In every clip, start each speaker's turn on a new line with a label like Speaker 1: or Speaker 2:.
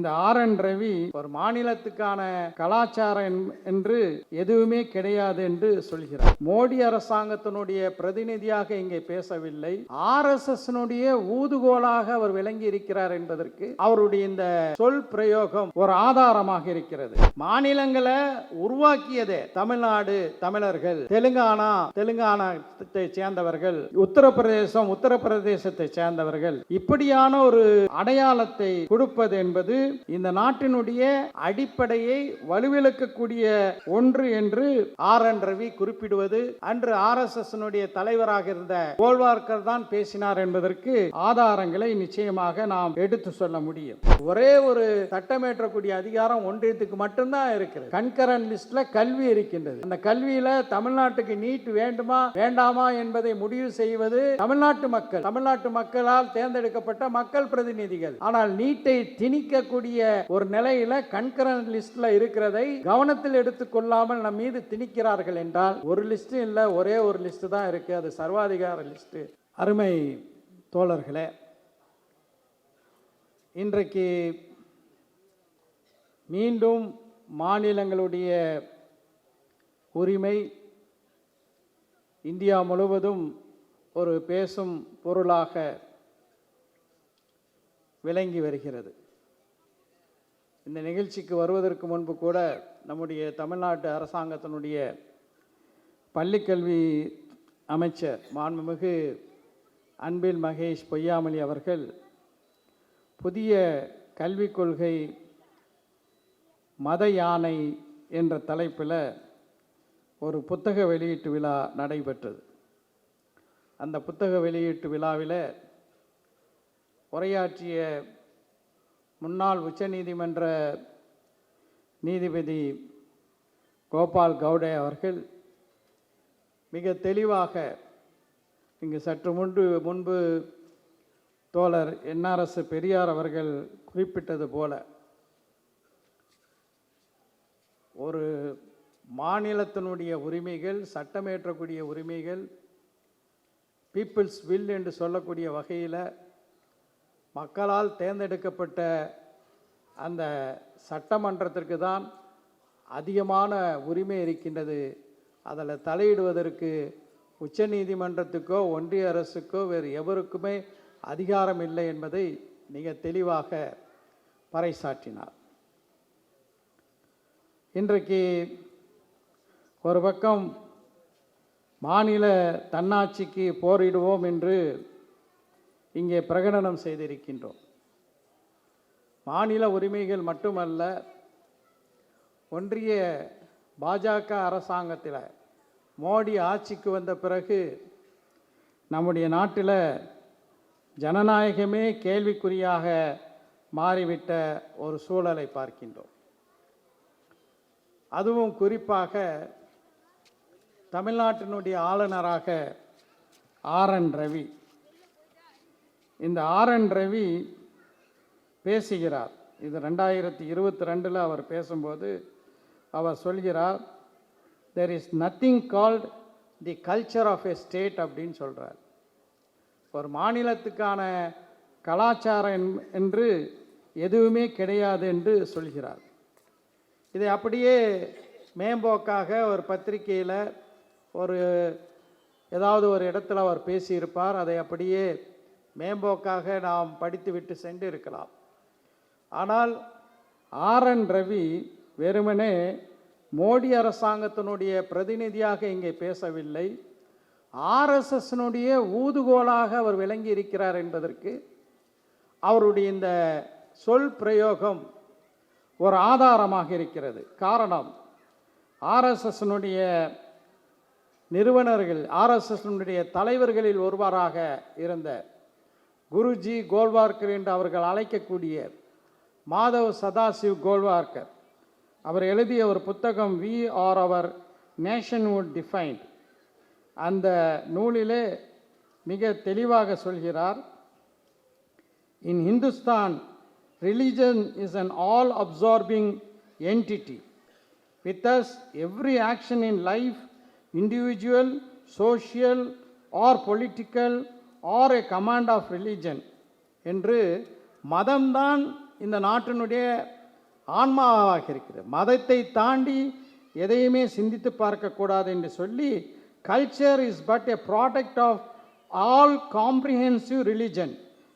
Speaker 1: இந்த R N Ravi ஒரு மாநிலத்துக்கான கலாச்சாரம் என்று எதுவுமே கிடையாது என்று சொல்கிறார். மோடி அரசாங்கத்தினுடைய பிரதிநிதியாக இங்கே பேசவில்லை. ஆர் எஸ் எஸ் ஊதுகோலாக அவர் விளங்கி இருக்கிறார் என்பதற்கு அவருடைய இந்த சொல் பிரயோகம் ஒரு ஆதாரமாக இருக்கிறது. மாநிலங்களை உருவாக்கியதே தமிழ்நாடு தமிழர்கள். தெலுங்கானா தெலுங்கானாத்தை சேர்ந்தவர்கள். உத்தரப்பிரதேசம் உத்தரப்பிரதேசத்தை சேர்ந்தவர்கள். இப்படியான ஒரு அடையாளத்தை கொடுப்பது என்பது இந்த நாட்டினுடைய அடிப்படையை வலுவிழக்கக்கூடிய ஒன்று என்று ஆர் என் ரவி குறிப்பிடுவது. அன்று ஆர் எஸ் எஸ் தலைவராக இருந்த கோல்வார்கர் தான் பேசினார் என்பதற்கு ஆதாரங்களை நிச்சயமாக நாம் எடுத்து சொல்ல முடியும். ஒரே ஒரு சட்டமேற்றக்கூடிய அதிகாரம் ஒன்றியத்துக்கு மட்டும்தான் இருக்கிறது. கண்கரன் லிஸ்ட்ல கல்வி இருக்கின்றது. அந்த கல்வியில தமிழ்நாட்டுக்கு நீட் வேண்டுமா வேண்டாமா என்பதை முடிவு செய்வது தமிழ்நாட்டு மக்கள். தமிழ்நாட்டு மக்களால் தேர்ந்தெடுக்கப்பட்ட மக்கள் பிரதிநிதிகள். ஆனால் நீட்டை திணிக்கக்கூடிய ஒரு நிலையில கண்கரன் லிஸ்ட்ல இருக்கிறதை கவனத்தில் எடுத்துக்கொள்ளாமல் நம் மீது திணிக்கிறார்கள் என்றால் ஒரு லிஸ்ட் இல்ல ஒரே ஒரு லிஸ்ட் தான் இருக்கு. அது சர்வாதிகார லிஸ்ட் அருமை தோழர்களே இன்றைக்கு மீண்டும் மாநிலங்களுடைய உரிமை இந்தியா முழுவதும் ஒரு பேசும் பொருளாக விளங்கி வருகிறது. இந்த நிகழ்ச்சிக்கு வருவதற்கு முன்பு கூட நம்முடைய தமிழ்நாட்டு அரசாங்கத்தினுடைய பள்ளிக்கல்வி அமைச்சர் மாண்புமிகு அன்பில் மகேஷ் பொய்யாமொழி அவர்கள் புதிய கல்விக் கொள்கை மத யானை என்ற தலைப்பில் ஒரு புத்தக வெளியீட்டு விழா நடைபெற்றது. அந்த புத்தக வெளியீட்டு விழாவில் உரையாற்றிய முன்னாள் உச்சநீதிமன்ற நீதிபதி கோபால் கவுடே அவர்கள் மிக தெளிவாக இங்கு சற்று முன்பு முன்பு தோழர் என்ஆர்எஸ் பெரியார் அவர்கள் குறிப்பிட்டது போல ஒரு மாநிலத்தினுடைய உரிமைகள் சட்டமேற்றக்கூடிய உரிமைகள் பீப்புள்ஸ் வில் என்று சொல்லக்கூடிய வகையில் மக்களால் தேர்ந்தெடுக்கப்பட்ட அந்த சட்டமன்றத்திற்கு தான் அதிகமான உரிமை இருக்கின்றது. அதில் தலையிடுவதற்கு உச்சநீதிமன்றத்துக்கோ ஒன்றிய அரசுக்கோ வேறு எவருக்குமே அதிகாரம் இல்லை என்பதை மிக தெளிவாக பறைசாற்றினார். இன்றைக்கு ஒரு பக்கம் மாநில தன்னாட்சிக்கு போரிடுவோம் என்று இங்கே பிரகடனம் செய்திருக்கின்றோம். மாநில உரிமைகள் மட்டுமல்ல ஒன்றிய பாஜக அரசாங்கத்தில் மோடி ஆட்சிக்கு வந்த பிறகு நம்முடைய நாட்டில் ஜனநாயகமே கேள்விக்குறியாக மாறிவிட்ட ஒரு சூழலை பார்க்கின்றோம். அதுவும் குறிப்பாக தமிழ்நாட்டினுடைய ஆளுநராக ஆர் என் ரவி இந்த ஆர் என் ரவி பேசுகிறார். இது ரெண்டாயிரத்தி இருபத்தி ரெண்டில் அவர் பேசும்போது அவர் சொல்கிறார் there is nothing called the culture of a state அப்படின்னு சொல்கிறார் ஒரு மாநிலத்துக்கான கலாச்சாரம் என்று எதுவுமே கிடையாது என்று சொல்கிறார். இதை அப்படியே மேம்போக்காக ஒரு பத்திரிகையில் ஒரு ஏதாவது ஒரு இடத்துல அவர் பேசியிருப்பார். அதை அப்படியே மேம்போக்காக நாம் படித்துவிட்டு சென்று இருக்கலாம் ஆனால் ஆர் என் ரவி வெறுமனே மோடி அரசாங்கத்தினுடைய பிரதிநிதியாக இங்கே பேசவில்லை. ஆர்எஸ்எஸ்னுடைய ஊதுகோலாக அவர் விளங்கி இருக்கிறார் என்பதற்கு அவருடைய இந்த சொல் பிரயோகம் ஒரு ஆதாரமாக இருக்கிறது. காரணம் ஆர்எஸ்எஸ்னுடைய நிறுவனர்கள் ஆர்எஸ்எஸ்னுடைய தலைவர்களில் ஒருவராக இருந்த குருஜி கோல்வார்கர் என்று அவர்கள் அழைக்கக்கூடிய மாதவ் சதாசிவ் கோல்வார்கர் அவர் எழுதிய ஒரு புத்தகம் we are our nation nationhood defined அந்த நூலிலே மிக தெளிவாக சொல்கிறார் in Hindustan religion is an all absorbing entity with us every action in life individual social or political are a command of religion என்று மதம்தான் இந்த நாட்டினுடைய ஆன்மாவாக இருக்கிறது. மதத்தை தாண்டி எதையுமே சிந்தித்து பார்க்கக்கூடாது என்று சொல்லி culture is but a product of all comprehensive religion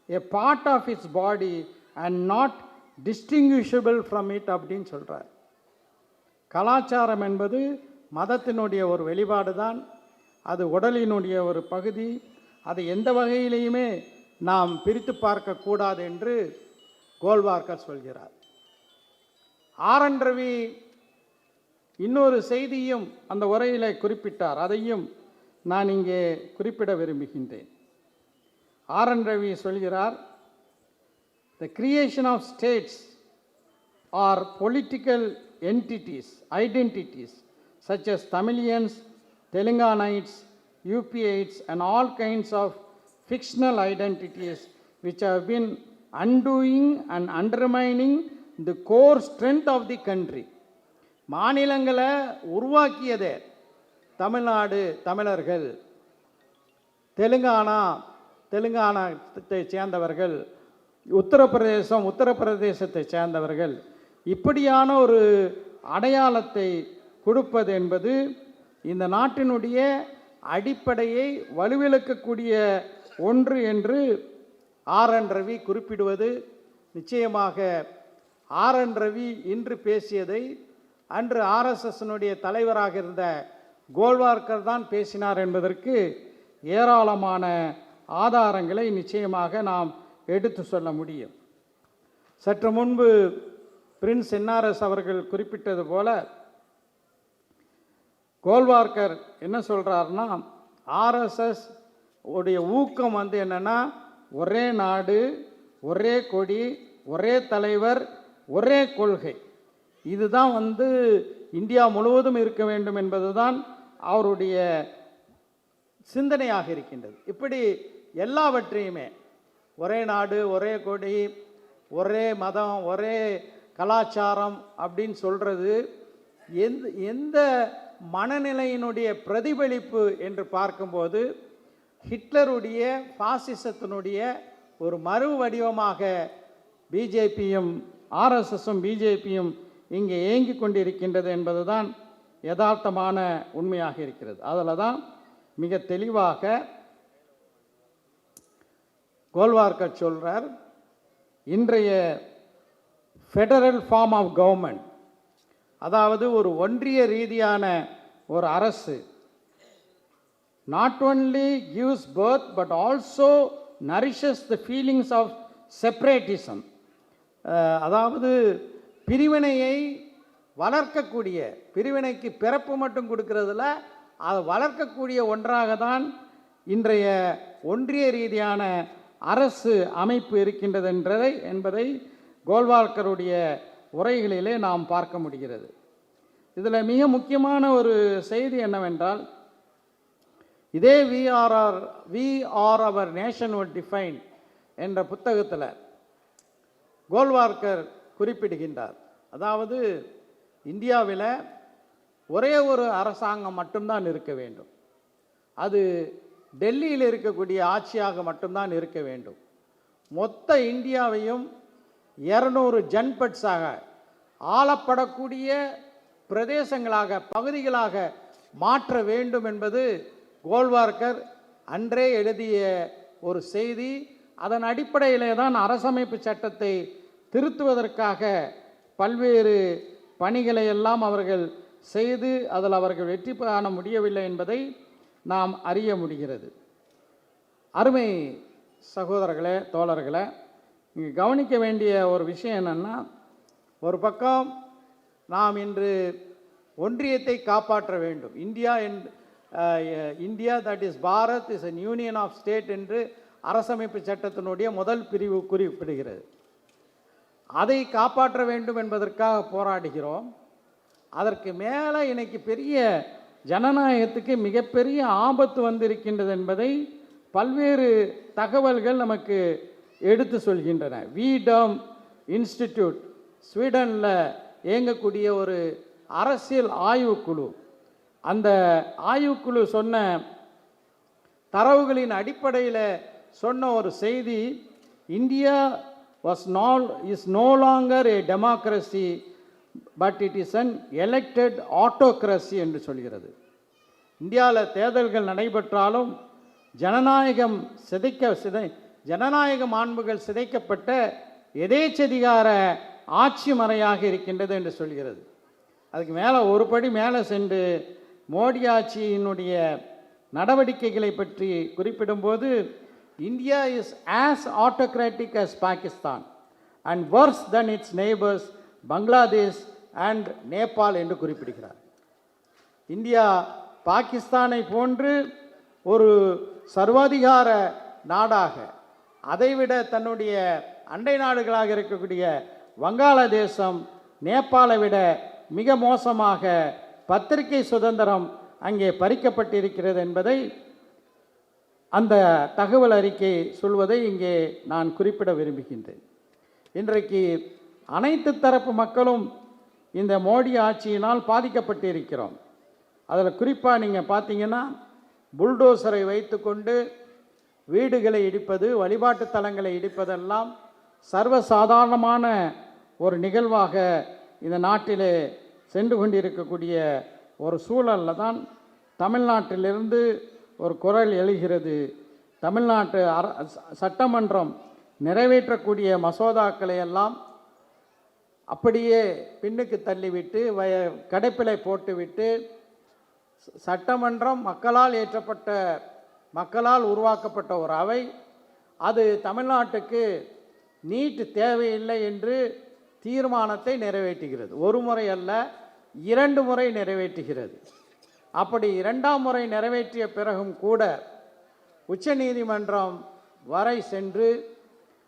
Speaker 1: a part of its body and not distinguishable from it அப்படின்னு சொல்கிறார் கலாச்சாரம் என்பது மதத்தினுடைய ஒரு வெளிப்பாடு தான் அது உடலினுடைய ஒரு பகுதி அது எந்த வகையிலையுமே நாம் பிரித்து பார்க்கக்கூடாது என்று கோல்வார்க்கர் சொல்கிறார். ஆரன் ரவி இன்னொரு செய்தியும் அந்த உரையில் குறிப்பிட்டார். அதையும் நான் இங்கே குறிப்பிட விரும்புகின்றேன். ஆரன் ரவி சொல்கிறார் the creation of states are political entities, identities, such as Tamilians, Telanganites, UPites, and all kinds of fictional identities which have been undoing and undermining the core strength of the country. மாநிலங்களை உருவாக்கியதே தமிழ்நாடு தமிழர்கள். தெலுங்கானா தெலுங்கானாத்தை சேர்ந்தவர்கள். உத்தரப்பிரதேசம் உத்தரப்பிரதேசத்தை சேர்ந்தவர்கள். இப்படியான ஒரு அடையாளத்தை கொடுப்பது என்பது இந்த நாட்டினுடைய அடிப்படையை வலுவிழக்கக்கூடிய ஒன்று என்று ஆர் என் ரவி குறிப்பிடுவது. நிச்சயமாக ஆர் என் ரவி இன்று பேசியதை அன்று ஆர்எஸ்எஸ்னுடைய தலைவராக இருந்த கோல்வார்க்கர் தான் பேசினார் என்பதற்கு ஏராளமான ஆதாரங்களை நிச்சயமாக நாம் எடுத்து சொல்ல முடியும். சற்று முன்பு பிரின்ஸ் என்ஆர்எஸ் அவர்கள் குறிப்பிட்டது போல கோல்வார்க்கர் என்ன சொல்கிறாருன்னா ஆர்எஸ்எஸ் உடைய ஊக்கம் வந்து என்னென்னா ஒரே நாடு ஒரே கொடி ஒரே தலைவர் ஒரே கொள்கை. இதுதான் வந்து இந்தியா முழுவதும் இருக்க வேண்டும் என்பதுதான் அவருடைய சிந்தனையாக இருக்கின்றது. இப்படி எல்லாவற்றையுமே ஒரே நாடு ஒரே கொடி ஒரே மதம் ஒரே கலாச்சாரம் அப்படின்னு சொல்கிறது எந்த எந்த மனநிலையினுடைய பிரதிபலிப்பு என்று பார்க்கும்போது ஹிட்லருடைய பாசிசத்தினுடைய ஒரு மறு வடிவமாக பிஜேபியும் ஆர்எஸ்எஸும் பிஜேபியும் இங்கே இயங்கி கொண்டிருக்கின்றது என்பதுதான் யதார்த்தமான உண்மையாக இருக்கிறது. அதில் தான் மிக தெளிவாக கோல்வார்க்க சொல்கிறார் இன்றைய ஃபெடரல் ஃபார்ம் ஆஃப் கவர்மெண்ட் அதாவது ஒரு ஒன்றிய ரீதியான ஒரு அரசு. Not only gives birth but also nourishes the feelings of separatism அதாவது பிரிவினையை வளர்க்கக்கூடிய பிரிவினைக்கு பிறப்பு மட்டும் கொடுக்கறதுல அதை வளர்க்கக்கூடிய ஒன்றாக தான் இன்றைய ஒன்றிய ரீதியான அரசு அமைப்பு இருக்கின்றது என்றதை என்பதை கோல்வால்கருடைய உரைகளிலே நாம் பார்க்க முடிகிறது. இதில் மிக முக்கியமான ஒரு செய்தி என்னவென்றால் இதே VRR we are our nation would define என்ற புத்தகத்தில் கோல்வார்க்கர் குறிப்பிடுகின்றார். அதாவது இந்தியாவில் ஒரே ஒரு அரசாங்கம் மட்டும்தான் இருக்க வேண்டும். அது டெல்லியில் இருக்கக்கூடிய ஆட்சியாக மட்டும்தான் இருக்க வேண்டும். மொத்த இந்தியாவையும் இரநூறு ஜன்பட்ஸாக ஆளப்படக்கூடிய பிரதேசங்களாக பகுதிகளாக மாற்ற வேண்டும் என்பது கோல்வார்க்கர் அன்றே எழுதிய ஒரு செய்தி. அதன் அடிப்படையிலே தான் அரசமைப்பு சட்டத்தை திருத்துவதற்காக பல்வேறு பணிகளை எல்லாம் அவர்கள் செய்து அதில் அவர்கள் வெற்றி காண முடியவில்லை என்பதை நாம் அறிய முடிகிறது. அருமை சகோதரர்களே தோழர்களே இங்கே கவனிக்க வேண்டிய ஒரு விஷயம் என்னென்னா ஒரு பக்கம் நாம் இன்று ஒன்றியத்தை காப்பாற்ற வேண்டும். India N India that is Bharat is an union of state என்று அரசமைப்பு சட்டத்தினுடைய முதல் பிரிவு குறிப்பிடுகிறது. அதை காப்பாற்ற வேண்டும் என்பதற்காக போராடுகிறோம். அதற்கு மேலே இன்னைக்கு பெரிய ஜனநாயகத்துக்கு மிகப்பெரிய ஆபத்து வந்திருக்கின்றது என்பதை பல்வேறு தகவல்கள் நமக்கு எடுத்து சொல்கின்றன. வீடம் இன்ஸ்டிடியூட் ஸ்வீடனில் இயங்கக்கூடிய ஒரு அரசியல் ஆய்வுக்குழு அந்த ஆய்வுக்குழு சொன்ன தரவுகளின் அடிப்படையில் சொன்ன ஒரு செய்தி இந்தியா வாஸ் நால் is no longer a democracy but it is an elected autocracy என்று சொல்கிறது. இந்தியாவில் தேர்தல்கள் நடைபெற்றாலும் ஜனநாயகம் சிதைக்க சிதை ஜனநாயக மாண்புகள் சிதைக்கப்பட்ட எதேச்சதிகார ஆட்சி மறையாக இருக்கின்றது என்று சொல்கிறது. அதுக்கு மேலே ஒரு படி மேலே சென்று மோடி ஆட்சியினுடைய நடவடிக்கைகளை பற்றி குறிப்பிடும்போது India is as autocratic as Pakistan and worse than its neighbours Bangladesh and Nepal என்று குறிப்பிடுகிறார். இந்தியா பாகிஸ்தானை போன்று ஒரு சர்வாதிகார நாடாக அதைவிட தன்னுடைய அண்டை நாடுகளாக இருக்கக்கூடிய வங்காளதேசம் நேபாளை விட மிக மோசமாக பத்திரிகை சுதந்திரம் அங்கே பறிக்கப்பட்டிருக்கிறது என்பதை அந்த தகவல் அறிக்கை சொல்வதை இங்கே நான் குறிப்பிட விரும்புகின்றேன். இன்றைக்கு அனைத்து தரப்பு மக்களும் இந்த மோடி ஆட்சியினால் பாதிக்கப்பட்டு இருக்கிறோம் அதில் குறிப்பாக நீங்கள் பார்த்தீங்கன்னா புல்டோசரை வைத்துக்கொண்டு வீடுகளை இடிப்பது வழிபாட்டு தலங்களை இடிப்பதெல்லாம் சர்வசாதாரணமான ஒரு நிகழ்வாக இந்த நாட்டிலே சென்று கொண்டிருக்கக்கூடிய ஒரு சூழலில் தான் தமிழ்நாட்டிலிருந்து ஒரு குரல் எழுகிறது. தமிழ்நாட்டு அர சட்டமன்றம் நிறைவேற்றக்கூடிய மசோதாக்களை எல்லாம் அப்படியே பின்னுக்கு தள்ளிவிட்டு வய கடைப்பிலை போட்டுவிட்டு சட்டமன்றம் மக்களால் ஏற்றப்பட்ட மக்களால் உருவாக்கப்பட்ட ஒரு அவை. அது தமிழ்நாட்டுக்கு நீட் தேவையில்லை என்று தீர்மானத்தை நிறைவேற்றுகிறது. ஒரு முறை அல்ல இரண்டு முறை நிறைவேற்றுகிறது. அப்படி இரண்டாம் முறை நிறைவேற்றிய பிறகும் கூட உச்சநீதிமன்றம் வரை சென்று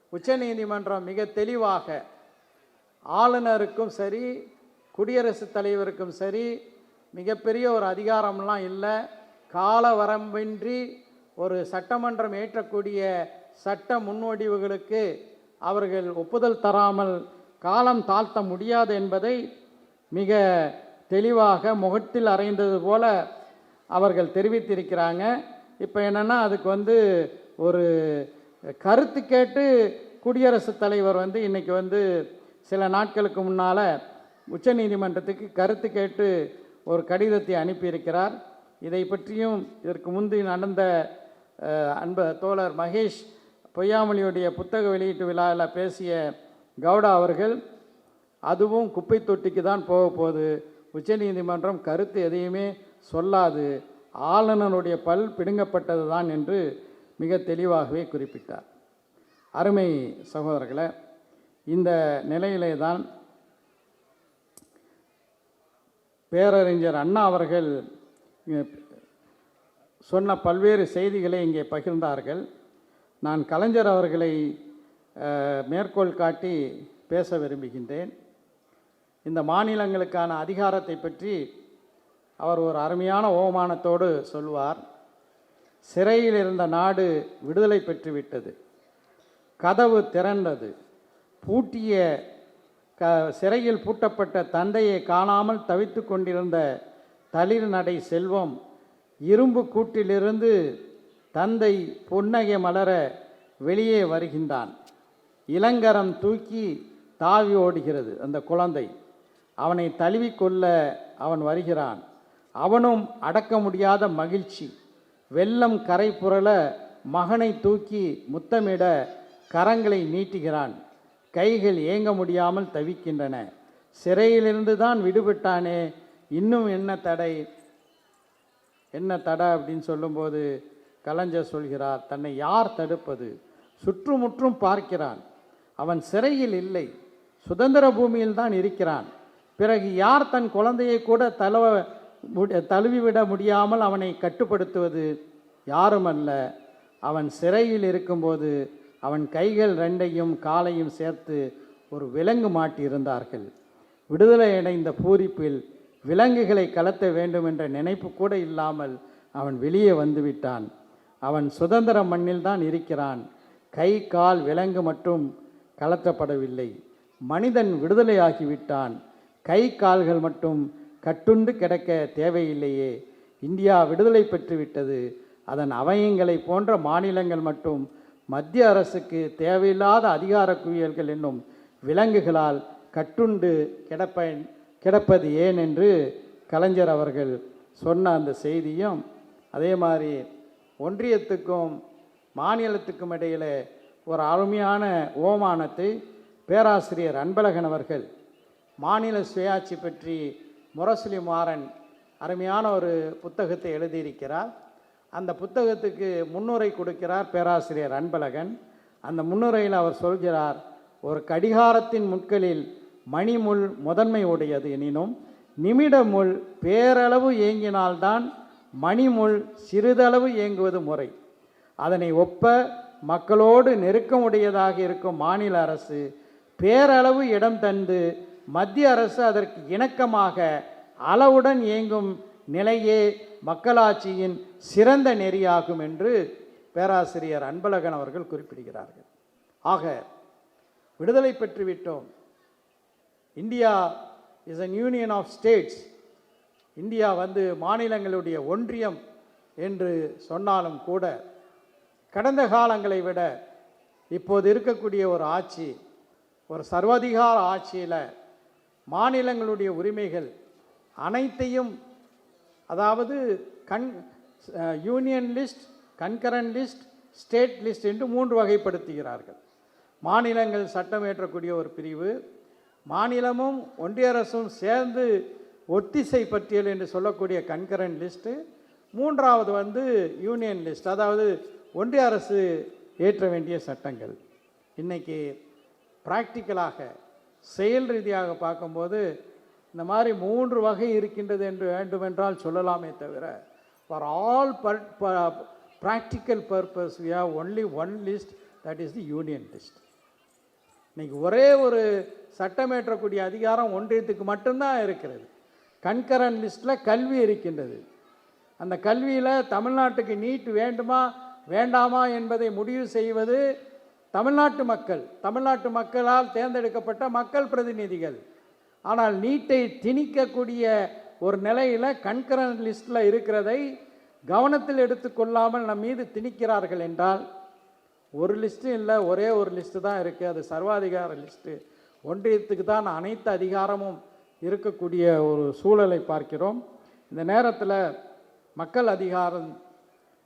Speaker 1: உச்சநீதிமன்றம் மிக தெளிவாக ஆளுநருக்கும் சரி குடியரசுத் தலைவருக்கும் சரி மிகப்பெரிய ஒரு அதிகாரம்லாம் இல்லை. கால வரம்பின்றி ஒரு சட்டமன்றம் ஏற்றக்கூடிய சட்ட முன்வடிவுகளுக்கு அவர்கள் ஒப்புதல் தராமல் காலம் தாழ்த்த முடியாது என்பதை மிக தெளிவாக முகத்தில் அறைந்தது போல அவர்கள் தெரிவித்திருக்கிறாங்க. இப்போ என்னென்னா அதுக்கு வந்து ஒரு கருத்து கேட்டு குடியரசுத் தலைவர் வந்து இன்றைக்கி வந்து சில நாட்களுக்கு முன்னால் உச்சநீதிமன்றத்துக்கு கருத்து கேட்டு ஒரு கடிதத்தை அனுப்பியிருக்கிறார். இதை பற்றியும் இதற்கு முந்தி நடந்த அன்ப தோழர் மகேஷ் பொய்யாமொழியுடைய புத்தக வெளியீட்டு விழாவில் பேசிய கவுடா அவர்கள் அதுவும் குப்பை தொட்டிக்கு தான் போக போகுது. உச்சநீதிமன்றம் கருத்து எதையுமே சொல்லாது. ஆளுநருடைய பல் பிடுங்கப்பட்டது தான் என்று மிக தெளிவாகவே குறிப்பிட்டார். அருமை சகோதரர்களை இந்த நிலையிலே தான் பேரறிஞர் அண்ணா அவர்கள் சொன்ன பல்வேறு செய்திகளை இங்கே பகிர்ந்தார்கள். நான் கலைஞர் அவர்களை மேற்கோள் காட்டி பேச விரும்புகின்றேன். இந்த மாநிலங்களுக்கான அதிகாரத்தை பற்றி அவர் ஒரு அருமையான ஓமானத்தோடு சொல்வார் சிறையில் இருந்த நாடு விடுதலை பெற்றுவிட்டது. கதவு திறந்தது. பூட்டிய க சிறையில் பூட்டப்பட்ட தந்தையை காணாமல் தவித்து கொண்டிருந்த தளிர் நடை செல்வம் இரும்பு கூட்டிலிருந்து தந்தை புன்னகை மலர வெளியே வருகின்றான். இளங்கரம் தூக்கி தாவி ஓடுகிறது அந்த குழந்தை. அவனை தழுவிக்கொள்ள அவன் வருகிறான். அவனும் அடக்க முடியாத மகிழ்ச்சி. வெள்ளம் கரை புரள மகனை தூக்கி முத்தமிட கரங்களை நீட்டுகிறான். கைகள் ஏங்க முடியாமல் தவிக்கின்றன. சிறையிலிருந்து தான் விடுபட்டானே. இன்னும் என்ன தடை? என்ன தடை அப்படின்னு சொல்லும்போது கலைஞர் சொல்கிறார் தன்னை யார் தடுப்பது? சுற்றுமுற்றும் பார்க்கிறான். அவன் சிறையில் இல்லை. சுதந்திர பூமியில் தான் இருக்கிறான். பிறகு யார் தன் குழந்தையை கூட தழுவ தழுவிவிட முடியாமல் அவனை கட்டுப்படுத்துவது? யாரும் அல்ல அவன் சிறையில் இருக்கும்போது அவன் கைகள் ரெண்டையும் காலையும் சேர்த்து ஒரு விலங்கு மாட்டி இருந்தார்கள் விடுதலை அடைந்த பூரிப்பில் விலங்குகளை கலத்த வேண்டும் என்ற நினைப்பு கூட இல்லாமல் அவன் வெளியே வந்துவிட்டான். அவன் சுதந்திர மண்ணில் தான் இருக்கிறான். கை கால் விலங்கு மட்டும் கலத்தப்படவில்லை. மனிதன் விடுதலையாகிவிட்டான். கை கால்கள் மட்டும் கட்டுண்டு கிடக்க தேவையில்லையே. இந்தியா விடுதலை பெற்றுவிட்டது. அதன் அவயங்களை போன்ற மாநிலங்கள் மட்டும் மத்திய அரசுக்கு தேவையில்லாத அதிகார குவியல்கள் என்னும் விலங்குகளால் கட்டுண்டு கிடப்ப கிடப்பது ஏன் என்று கலைஞர் அவர்கள் சொன்ன அந்த செய்தியும் அதே மாதிரி ஒன்றியத்துக்கும் மாநிலத்துக்கும் இடையில் ஒரு அருமையான ஓமானத்தை பேராசிரியர் அன்பழகன் அவர்கள் மாநில சுயாட்சி பற்றி முரசொலி மாறன் அருமையான ஒரு புத்தகத்தை எழுதியிருக்கிறார். அந்த புத்தகத்துக்கு முன்னுரை கொடுக்கிறார் பேராசிரியர் அன்பழகன். அந்த முன்னுரையில் அவர் சொல்கிறார் ஒரு கடிகாரத்தின் முட்களில் மணிமுள் முதன்மை உடையது எனினும் நிமிடமுள் பேரளவு இயங்கினால்தான் மணிமுள் சிறிதளவு இயங்குவது முறை. அதனை ஒப்ப மக்களோடு நெருக்கமுடையதாக இருக்கும் மாநில அரசு பேரளவு இடம் தந்து மத்திய அரசு அதற்கு இணக்கமாக அளவுடன் இயங்கும் நிலையே மக்களாட்சியின் சிறந்த நெறியாகும் என்று பேராசிரியர் அன்பழகன் அவர்கள் குறிப்பிடுகிறார்கள். ஆக விடுதலை பெற்றுவிட்டோம். India is an union of states India வந்து மாநிலங்களுடைய ஒன்றியம் என்று சொன்னாலும் கூட கடந்த காலங்களை விட இப்போது இருக்கக்கூடிய ஒரு ஆட்சி ஒரு சர்வாதிகார ஆட்சியில் மாநிலங்களுடைய உரிமைகள் அனைத்தையும் அதாவது கண் union list concurrent list state list என்று மூன்று வகைப்படுத்துகிறார்கள். மாநிலங்கள் சட்டம் ஏற்றக்கூடிய ஒரு பிரிவு மாநிலமும் ஒன்றிய அரசும் சேர்ந்து ஒத்திசை பட்டியல் என்று சொல்லக்கூடிய கன்கரண்ட் லிஸ்ட்டு. மூன்றாவது வந்து யூனியன் லிஸ்ட் அதாவது ஒன்றிய அரசு ஏற்ற வேண்டிய சட்டங்கள். இன்றைக்கி ப்ராக்டிக்கலாக செயல் ரீதியாக பார்க்கும்போது இந்த மாதிரி மூன்று வகை இருக்கின்றது என்று வேண்டுமென்றால் சொல்லலாமே தவிர for all per practical purpose we have only one list that is the union list இன்றைக்கி ஒரே ஒரு சட்டமேற்றக்கூடிய அதிகாரம் ஒன்றியத்துக்கு மட்டும்தான் இருக்கிறது. கண்கரன் லிஸ்ட்டில் கல்வி இருக்கின்றது. அந்த கல்வியில் தமிழ்நாட்டுக்கு நீட் வேண்டுமா வேண்டாமா என்பதை முடிவு செய்வது தமிழ்நாட்டு மக்கள் தமிழ்நாட்டு மக்களால் தேர்ந்தெடுக்கப்பட்ட மக்கள் பிரதிநிதிகள். ஆனால் நீட்டை திணிக்கக்கூடிய ஒரு நிலையில் கண்கரன் லிஸ்ட்டில் இருக்கிறதை கவனத்தில் எடுத்துக்கொள்ளாமல் நம் மீது திணிக்கிறார்கள் என்றால் ஒரு லிஸ்ட்டு இல்லை ஒரே ஒரு லிஸ்ட்டு தான் இருக்குது அது சர்வாதிகார லிஸ்ட்டு. ஒன்றியத்துக்கு தான் அனைத்து அதிகாரமும் இருக்கக்கூடிய ஒரு சூழலை பார்க்கிறோம். இந்த நேரத்தில் மக்கள் அதிகாரம்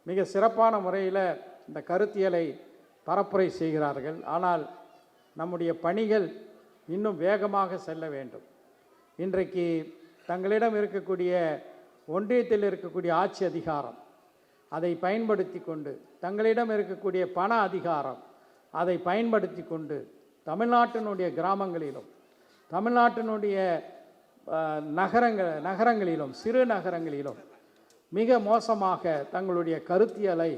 Speaker 1: மிக சிறப்பான முறையில் இந்த கருத்தியலை பரப்புரை செய்கிறார்கள். ஆனால் நம்முடைய பணிகள் இன்னும் வேகமாக செல்ல வேண்டும். இன்றைக்கு தங்களிடம் இருக்கக்கூடிய ஒன்றியத்தில் இருக்கக்கூடிய ஆட்சி அதிகாரம் அதை பயன்படுத்தி கொண்டு தங்களிடம் இருக்கக்கூடிய பண அதிகாரம் அதை பயன்படுத்தி கொண்டு தமிழ்நாட்டினுடைய கிராமங்களிலும் தமிழ்நாட்டினுடைய நகரங்கள் நகரங்களிலும் சிறு நகரங்களிலும் மிக மோசமாக தங்களுடைய கருத்தியலை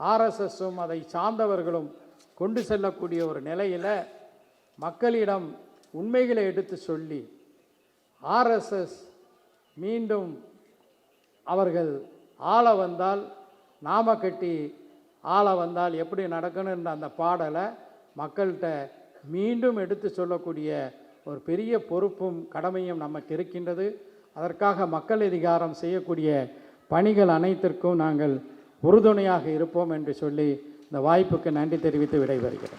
Speaker 1: ஆர்எஸ்எஸும் அதை சார்ந்தவர்களும் கொண்டு செல்லக்கூடிய ஒரு நிலையில் மக்களிடம் உண்மைகளை எடுத்து சொல்லி ஆர்எஸ்எஸ் மீண்டும் அவர்கள் ஆளை வந்தால் நாம கட்டி ஆளை வந்தால் எப்படி நடக்கணுன்ற அந்த பாடலை மக்கள்கிட்ட மீண்டும் எடுத்து சொல்லக்கூடிய ஒரு பெரிய பொறுப்பும் கடமையும் நமக்கு இருக்கின்றது. அதற்காக மக்கள் அதிகாரம் செய்யக்கூடிய பணிகள் அனைத்திற்கும் நாங்கள் உறுதுணையாக இருப்போம் என்று சொல்லி இந்த வாய்ப்புக்கு நன்றி தெரிவித்து விடைபெறுகிறேன்.